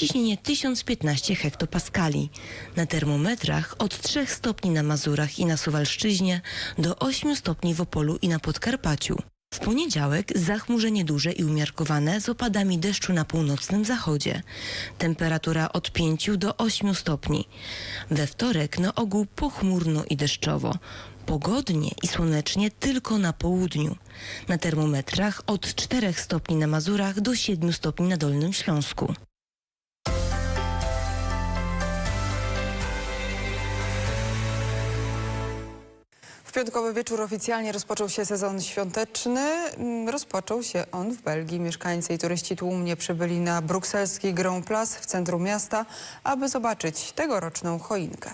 ciśnienie 1015 hektopaskali. Na termometrach od 3 stopni na Mazurach i na Suwalszczyźnie do 8 stopni w Opolu i na Podkarpaciu. W poniedziałek zachmurzenie duże i umiarkowane z opadami deszczu na północnym zachodzie. Temperatura od 5 do 8 stopni. We wtorek na ogół pochmurno i deszczowo. Pogodnie i słonecznie tylko na południu. Na termometrach od 4 stopni na Mazurach do 7 stopni na Dolnym Śląsku. W piątkowy wieczór oficjalnie rozpoczął się sezon świąteczny. Mm, Rozpoczął się on w Belgii. Mieszkańcy i turyści tłumnie przybyli na brukselski Grand Place w centrum miasta, aby zobaczyć tegoroczną choinkę.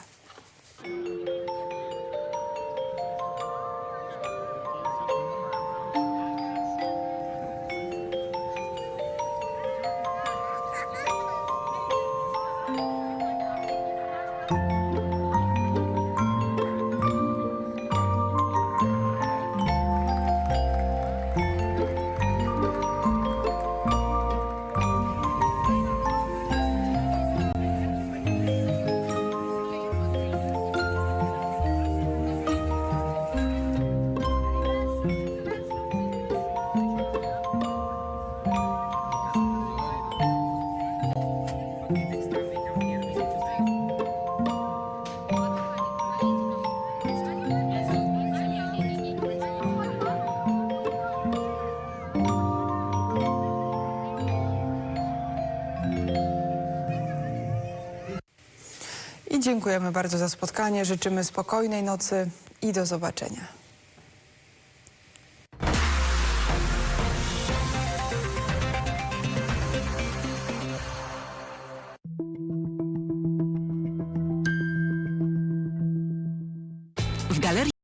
I dziękujemy bardzo za spotkanie. Życzymy spokojnej nocy i do zobaczenia. Galeria